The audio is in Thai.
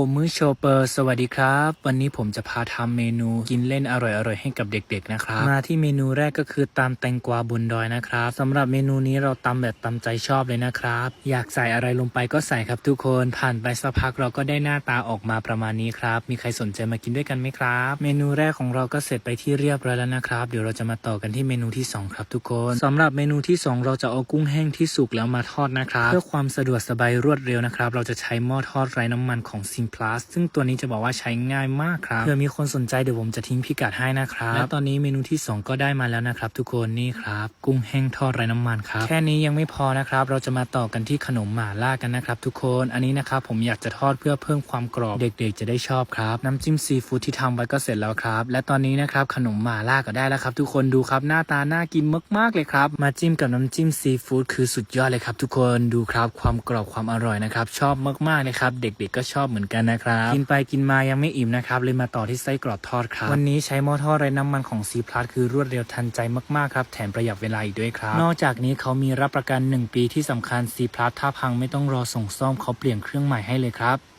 ผมมือโชเปอร์สวัสดีครับ วันนี้ผมจะพาทำเมนูกินเล่นอร่อยๆให้กับเด็ก ๆ นะครับ มาที่เมนูแรกก็คือตำแตงกวาบนดอยนะครับสำหรับเมนูนี้เราตำแบบตำใจชอบเลยนะครับ อยากใส่อะไรลงไปก็ใส่ครับทุกคนผ่านไปสักพักเราก็ได้หน้าตาออกมาประมาณนี้ครับ มีใครสนใจมากินด้วยกันไหมครับ เมนูแรกของเราก็เสร็จไปที่เรียบร้อยแล้วนะครับ เดี๋ยวเราจะมาต่อกันที่เมนูที่สองครับทุกคนสำหรับเมนูที่สองเราจะเอากุ้งแห้งที่สุกแล้วมาทอดนะครับเพื่อความสะดวกสบายรวดเร็วนะครับเราจะใช้หม้อทอดไร้น้ำมันของซิง Sim Plus ซึ่งตัวนี้จะบอกว่าใช้ง่ายมากครับเผื่อมีคนสนใจเดี๋ยวผมจะทิ้งพิกัดให้นะครับและตอนนี้เมนูที่สองก็ได้มาแล้วนะครับ ทุกคนนี่ครับ กุ้งแห้งทอดไร้น้ำมันครับแค่นี้ยังไม่พอนะครับเราจะมาต่อกันที่ขนมหม่าล่ากันนะครับ ทุกคนอันนี้นะครับผมอยากจะทอดเพื่อเพิ่มความกรอบเด็กๆ จะได้ชอบครับน้ำจิ้มซีฟู้ดที่ทำไว้ก็เสร็จแล้วครับ และตอนนี้นะครับขนมหม่าล่าก็ได้แล้วครับ ทุกคนดูครับหน้าตาน่ากินมากๆเลยครับ มาจิ้มกับน้ำจิ้มซีฟู้ดคือสุดยอดเลยครับ ทุกคนดูครับความกรอบความอร่อยนะครับชอบมากๆเลยครับ เด็กๆก็ชอบเหมือนกันนะครับกินไปกินมายังไม่อิ่มนะครับเลยมาต่อที่ไส้กรอบทอดครับวันนี้ใช้หม้อทอดไร้น้ำมันของซีพลัสคือรวดเร็วทันใจมากๆครับแถมประหยัดเวลาอีกด้วยครับ นอกจากนี้เขามีรับประกัน 1 ปีที่สำคัญซีพลัสถ้าพังไม่ต้องรอส่งซ่อมเขาเปลี่ยนเครื่องใหม่ให้เลยครับ